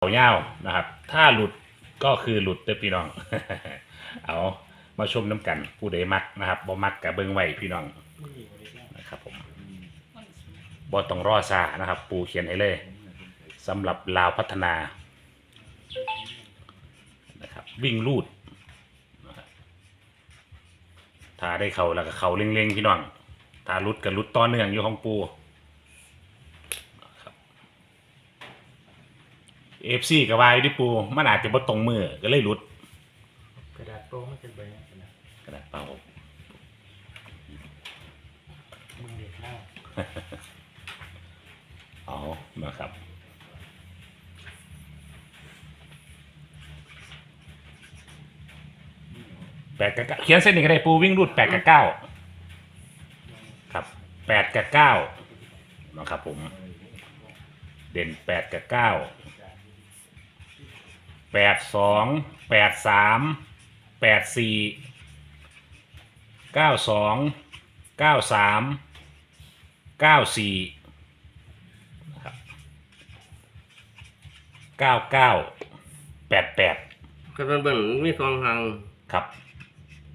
เขาเย้าวนะครับ ถ้าหลุดก็คือหลุดเด้อพี่น้อง เอามาชมน้ำกันผู้ใดมักนะครับบ่มักกับเบิ้งไว้พี่น้องนะครับผมบ่ต้องรอซานะครับ ปูเขียนให้เลยสำหรับลาวพัฒนานะครับ วิ่งลูดถ้าได้เขาแล้วก็เขาเล็งๆพี่น้องถ้าหลุดกับลุดต่อเนื่องอยู่ของปู เอฟซีกับวายดิปูมันอาจจะบ่ตรงมือก็เลยหลุดกระดาษโปร่งมันจะใบกระดาษกระดาษเปล่ามือเด็กหน้าเอานะครับแปดกับเก้าเขียนเส้นนี้ก็ได้ปูวิ่งรูดแปดกับเก้าครับแปดกับเก้านะครับผม เด่นแปดกับเก้า แปดสองแปดสามแปดสี่เก้าสองเก้าสามเก้าสี่นะครับเก้าเก้าแปดแปดก็เป็นเบิ่งมีสองทางครับ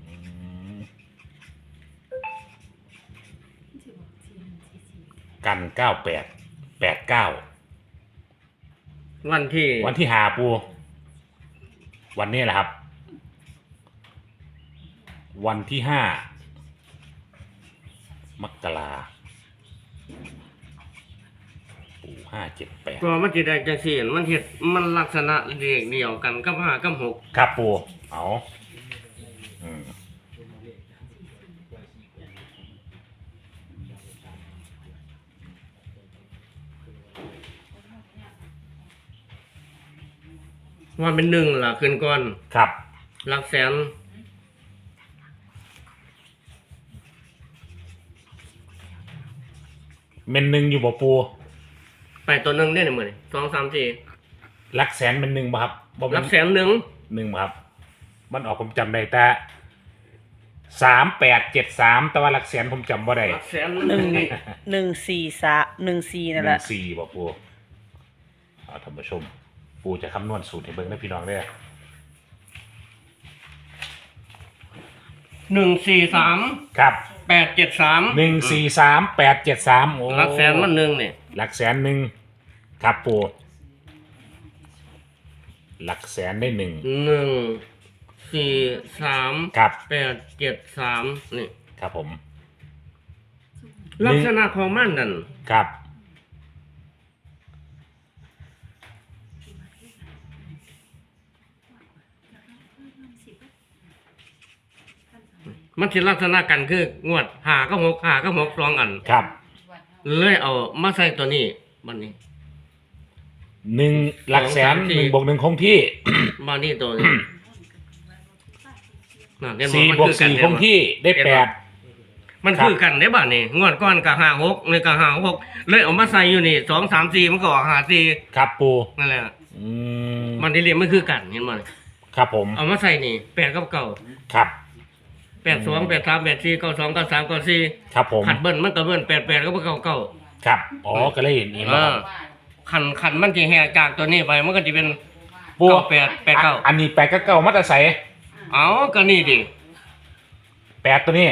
อืมกันเก้าแปดแปดเก้าวันที่วันที่หาปู วันนี้แหละครับ วันที่ห้ามกราปูห้าเจ็ดแปดก็มันจิได้จังซี่มันเฮ็ดมันลักษณะเรียกเดียวกันกับห้ากับหกครับปูเอา วันเป็นหนึ่งล่ะขึ้นก่อนครับ หลักแสนเมนหนึ่งอยู่บ่ปูไปตัวหนึ่งได้หนึ่งหมื่นสองสามสี่หลักแสนเป็นหนึ่งบ่ครับบ่หแม่ลันกแสนหนึ่งหนึ่งบ่ครับ มันออกผมจำได้แต่สามแปดเจ็ดสามแต่ว่าหลักแสนผมจำบ่ได้หลักแสนหนึ่งหนึ่งสี่สาหนึ่งสี่หนั่นแหนึ่ละ งสี่บ่ปูเอาท่านผู้ชม ปูจะคำนวณสูตรให้เบิ่งนะพี่น้องเด้อหนึ่งสี่สามครับแปดเจ็ดสามหนึ่งสี่สามแปดเจ็ดสามโอ้หลักแสนมันหนึ่งเนี่ย หลักแสนหนึ่งครับปูหลักแสนได้หนึ่งหนึ่งสี่สามครับแปดเจ็ดสามนี่ ครับผม ลักษณะของมันนั่นครับ มันสิลักษณะกันคืองวดหาก็หกหาก็หกสองอัน ครับเลยเอามาใส่ตัวนี้บันนี้หนึ่งหลักแสนสองสามสี่หนึ่งบวกหนึ่งคงที่บันนี้ตัวนี้น่ะเห็นสี่มันบวกคือสี่เห็คนงบ่ที่ได้แปด มันครับคือกันได้บ้านี่งวดก้อนกับหาหกเลยกับหาหกเลยเอามาใส่อยู่นี่สองสามสี่มันก็ออกหาสี่ครับปูนั่นแหละอืมมันที่เรียนมันคือกันเห็นมั้ยครับผม เอามาใส่นี่แปดกับเก่าครับ แปดสองแปดสามแปดสี่เก้าสองเก้าสามเก้าสี่ครับผม ขัดเบิ้ลมันก็เบิ้ลแปดแปดก็เก้าเก้าครับ อ๋อ ก็เลยเห็นนี่มาเออขันขันมันจะแหกจากตัวนี้ไปมันก็จะเป็นปูเก้าแปดแปดเก้าอะอันนี้แปดก็เก้ามาตราใสเอาก็นี่ดิแปดตัวนี้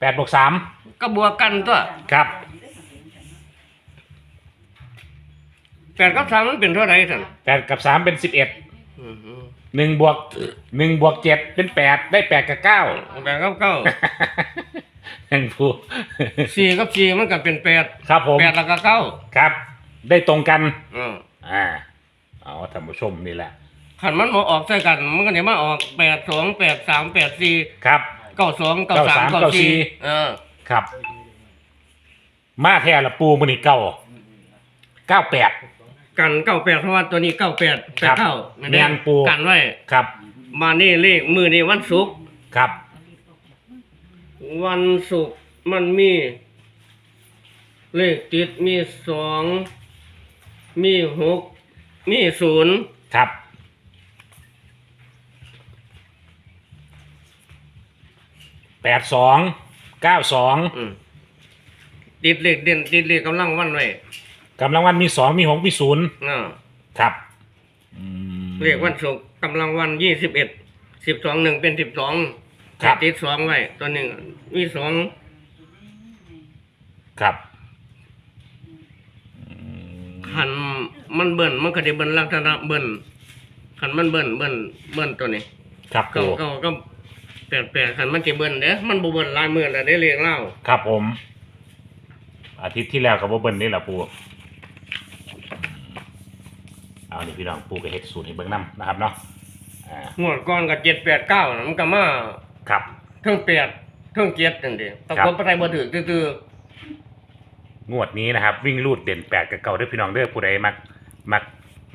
แปดบวกสามก็บวกกันตัวครับ แปดกับสามมันเป็นเท่าไหร่ท่านแปดกับสามเป็นสิบเอ็ดอือฮึ หนึ่งบวกหนึ่งบวกเจ็ดเป็นแปดได้แปดกับเก้าแปดกับเก้ายังพูสี่กับสี่มันก็เป็นแปดครับผมแปดแล้วก็เก้าครับ ได้ตรงกันอืมอ่าเอาท่านผู้ชมนี่แหละขันมันมาออกใส่กันมันก็จะมาออกแปดสองแปดสามแปดสี่ครับเก้าสองเก้าสามเก้าเก้าสี่สี่เออครับ มาแท้ละปูมันนี่เก้าเก้าแปด กันเก้าแปดเพราะว่าตัวนี้เก้าแปดแปครัดบเก้าแม่นปู กันไว้ครับ มานี่เลขมือนี่วันศุกร์ครับ วันศุกร์มันมี เลขติดมีสองมีหกมีศูนย์ครับ แปดสอง เก้าสอง อืมติดเลขเด่นติดเลขกำลังวันไว้ กำลังวันมีสองมีหกมีศูนย์อ่าครับอืม เรียกวันศุกร์กำลังวันยี่สิบเอ็ดสิบสองหนึ่งเป็นสิบสองครับ ติดสองไว้ตัวหนึ่งมีสองครับอืมขันมันเบิ่นมันก็ได้เบิ่นลักษณะเบิ่นขันมันเบิ่นเบิ่นเบิ่นตัวนี้ครับเก่าปูเก่าก็แปดแปดขันมันจะเบิ่นเด้อมันบ่เบิ่นหลายมื้อแล้วได้เรียกเล่าครับผม อาทิตย์ที่แล้วกับว่าเบิ้ลนี่แหละปู เอานี่พี่น้องปูก็เฮ็ดสูตรให้เบิ่งนํนะครับเนาะอ่างวดก่อนก็เจ็ดแปดเก้ามันก็มาครับ เทิงแปดเทิงเจ็ดนั่นเด้ปรากฏไปบ่ถือตื้องวดนี้นะครับ วิ่งลูดเด่นแปดกับเก้าเด้อพี่น้องเด้อผู้ใดมักมัก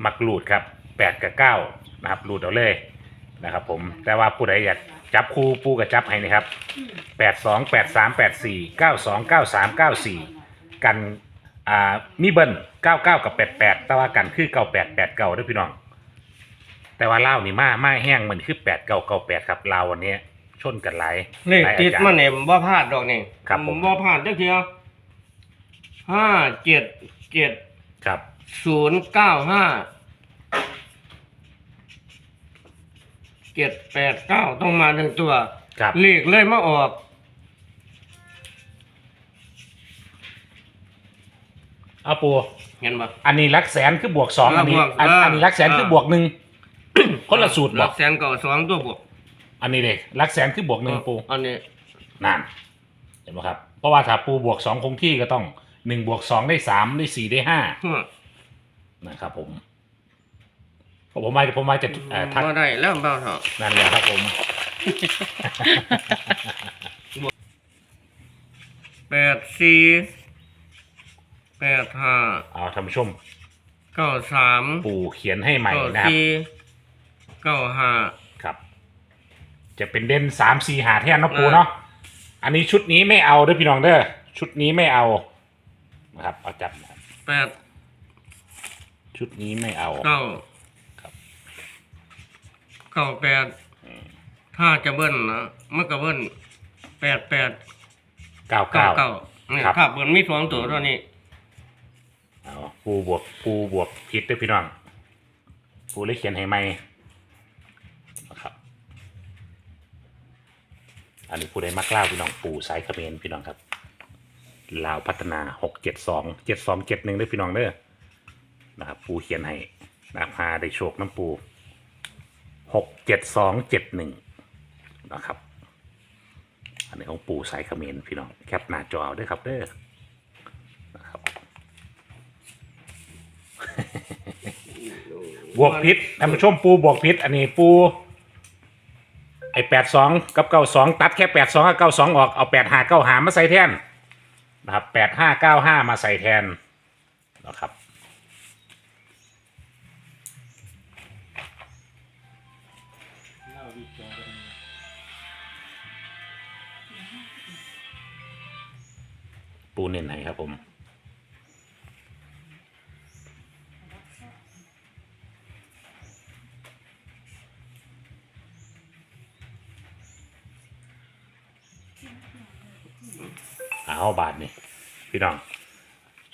มักลูดครับแปดกับเก้านะครับลูดเอาเลยนะครับ ผมแต่ว่าผู้ใดอยากจับคู่ปูกับจับให้นะครับแปดสองแปดสามแปดสี่เก้าสองเก้าสามเก้าสี่กัน อ่ามีเบิ้ลเก้าเก้ากับแปดแปดแต่ว่ากันคือเก้าแปดแปดเก้าเด้อพี่น้อง แต่ว่าเล่าวนี่มามาแห้งมันคือแปดเก้าเก้าแปดครับลาววันนี้ชนกันหลายๆเลขหลายอาติดจารย์มันเนี่ยบ่พลาดดอกนี่ครับผม บ่พลาดจักเทียห้าเจ็ดเจ็ดครับ ศูนย์เก้าห้าเจ็ดแปดเก้าต้องมาหนึ่งตัว ครับ เลขเลยมาออก เอาปูเห็นปะอันนี้ลักแสนคือบวกสองเอออันนี้บวกอันเอออัอันนี้ลักแสนเออคือบวกหนึ่ง คนละสูตรหบลัอกกแสนเก่าสองตัวบวกอันนี้เลยลักแสนคือบวกหนึ่งปูอันนี้นั่นเห็นไหมครับ เพราะว่าถ้าปูบวกสองคงที่ก็ต้องหนึ่งบวกสองได้สามได้สี่ได้ห้าฮึ่มนะครับผมเพราะผมมาผมมาจะเอ่อทักบ่ได้แล้วเบาเถอะนั่นแหละครับผม แปดสี่ แปดห้าเอาท่านผู้ชม เก้าสามปูเขียนให้ใหม่เก้านะครับ สี่เก้าห้า ครับ จะเป็นเด่นสามสี่หาแทนเนาะปูเนาะ อันนี้ชุดนี้ไม่เอาเด้อพี่น้องเด้อ ชุดนี้ไม่เอา นะครับ เอาจับนะครับแปดชุดนี้ไม่เอา เก้าครับ เก้าแปดถ้าจะเบิ้ลนะมันก็เบิ้ลแปดแปดเก้าเก้าเก้าเก้านี่ครับครับเบิ้ลมีสองตัวเท่านี้ เอาปูบวกปูบวกผิดด้วยพี่น้องปูเลยเขียนให้ใหม่นะครับ อันนี้ปูได้มักล่าพี่น้องปูสายเขมรพี่น้องครับลาวพัฒนาหกเจ็ดสองเจ็ดสองเจ็ดหนึ่งด้วยพี่น้องเด้อนะครับปูเขียนให้นะครับหาได้โชคน้ำปูหกเจ็ดสองเจ็ดหนึ่งนะครับ อันนี้ของปูสายเขมรพี่น้องแคปหน้าจอเด้วยครับเด้อนะครับ บวกพิษท่านผู้ชมปูบวกพิษอันนี้ปู ไอแปดสองกับเก้าสองตัดแค่แปดสองกับเก้าสองออกเอาแปดห้าเก้าหามาใส่แทนนะครับแปดห้าเก้าห้ามาใส่แทนนะครับปูเน้นให้ครับผม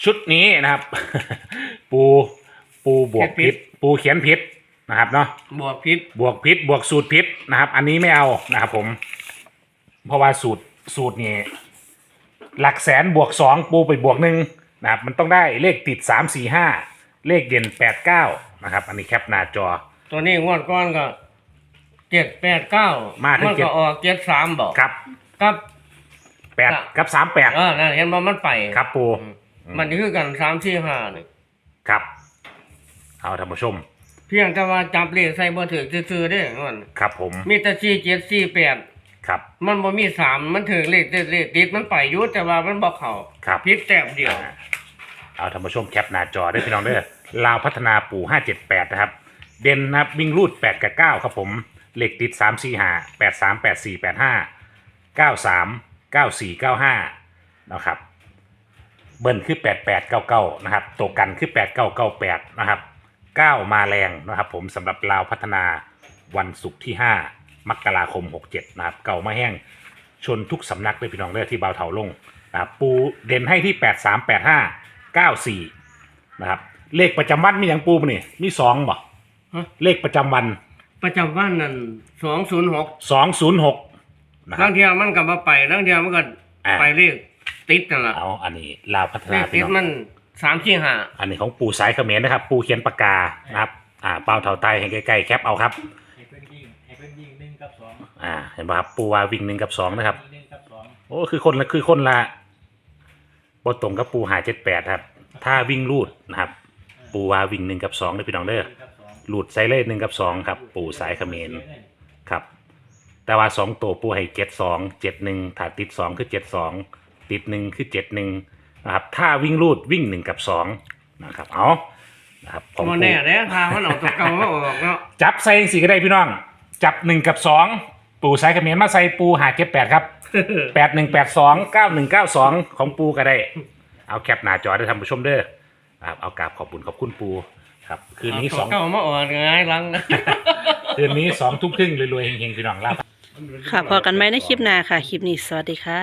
ชุดนี้นะครับ ปูปูบวกพิษปูเขียนพิษนะครับเนาะบวกพิษบวกพิษบวกสูตรพิษนะครับ อันนี้ไม่เอานะครับผม เพราะว่าสูตรสูตรนี่หลักแสนบวกสองปูไปบวกหนึ่งนะครับ มันต้องได้เลขติดสามสี่ห้าเลขเด่นแปดเก้านะครับ อันนี้แคปหน้าจอ ตัวนี้งวดก้อนก็เจ็ดแปดเก้ามามาถึงนเจ็ดก็ออกเจ็ดสามบอกครับ ครับแปดกับสามแปดเออนั่นเห็นว่ามันไปครับปูอื มมันคือกันสามสี่ห้านี่ครับ เอาท่านผู้ชม เพียงแต่ว่าจับเลขใส่บ่ถือซื่อๆเด้มันครับผม มีแต่สี่เจ็ดสี่แปดครับ มันบ่มีสามมันถือเลขเลขเลขติดมันไปอยู่แต่ว่ามันบ่เข้าครับพิษแต้มเดียวอ่าเอาท่านผู้ชมแคปหน้าจอได้พี่น้องเด้อลาวพัฒนาปู่ห้าเจ็ดแปดนะครับ เด่นนะครับวิ่งรูดแปดกับเก้าครับผมเหล็กติดสามสี่ห้าแปดสามแปดสี่แปดห้าเก้าสามเก้าสี่เก้าห้านะครับ เบิ้ลคือแปดแปดเก้าเก้านะครับ ตัวกันคือแปดเก้าเก้าแปดนะครับเก้ามาแรงนะครับผมสำหรับลาวพัฒนาวันศุกร์ที่ห้ามกราคมหกเจ็ดนะครับ เก่ามาแห้งชนทุกสำนักเลยพี่น้องเด้อที่เบาเถาลงนะครับปูเด่นให้ที่แปดสามแปดห้าเก้าสี่นะครับ เลขประจำวันมีอย่างปูปะนี่มีสองบ่ฮะ เลขประจำวัน ประจำวันนั่นสองศูนย์หกสองศูนย์หกนะคบารับงเทียมันก็มาไปบางเทียมันก็อ่า ไปเลข ติดนั่นแหละเอาอันนี้ลาวพัฒเลนาขพี่ติดน้อง มันสามสี่ห้าอันนี้ของปูสายเขมรนะครับ ปูเขียนปากกานะครับ อ่าเป้าเท่าไตให้ใกล้ๆแคปเอาครับ ให้เพิ่นยิงให้เพิ่นยิงหนึ่งกับสองอ่า เห็นป่ะครับ ปูว่าวิ่งหนึ่งกับสองนะครับ ยิงหนึ่งกับสองโอ้คือคนละคือคนละบทตรงกับปูหาเจ็ดแปดครับ ถ้าวิ่งรูดนะครับ ปูว่าวิ่งหนึ่งกับสองเลยพี่น้องเด้อหนึ่งกับสองหลุดไซเล่หนึ่งกับสองครับ ปูสายเขมรครับ แต่ว่าสองตัวปูให้เจ็ดสองเจ็ดหนึ่งถ้าติดสองคือเจ็ดสอง ติดหนึ่งคือเจ็ดหนึ่งนะครับถ้าวิ่งรูดวิ่งหนึ่งกับสองนะครับเอานะครับของมันปูแน่เลยทางมันออกตัวเก่ามาออกเนาะจับใส่สีก็ได้พี่น้อง จับหนึ่งกับสองปูสายเขมรมาใส่ปูหาเจ็ดแปดครับแปดหนึ่งแปดสองเก้าหนึ่งเก้าสองของปูก็ได้ เอาแคปหน้าจอได้ทำผู้ชมเด้อครับเอากราบขอบคุณขอบคุณปูครับคืนนี้สอง เก่ามาออกไงายหลังคืนนี้สองทุ่มครึ่งรวยๆเฮงๆพี่น้องลาบ ค่ะพอกันไหมในคลิปหน้าค่ะ คลิปนี้สวัสดีค่ะ